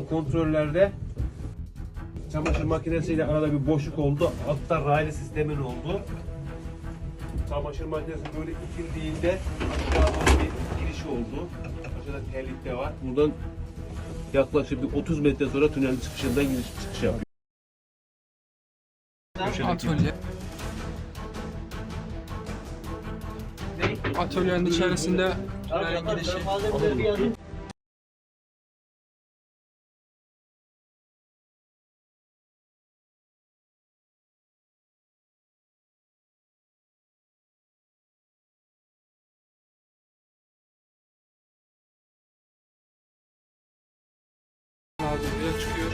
kontrollerde çamaşır makinesiyle arada bir boşluk oldu. Altta raylı sistemin oldu. Çamaşır makinesi böyle itildiğinde aşağı doğru bir giriş oldu. Aşağıda terlik de var. Buradan yaklaşık bir 30 metre sonra tünelin çıkışından giriş çıkış yapıyor. Atölye. Atölyenin içerisinde tünelin girişi. Malzemeler çıkıyor.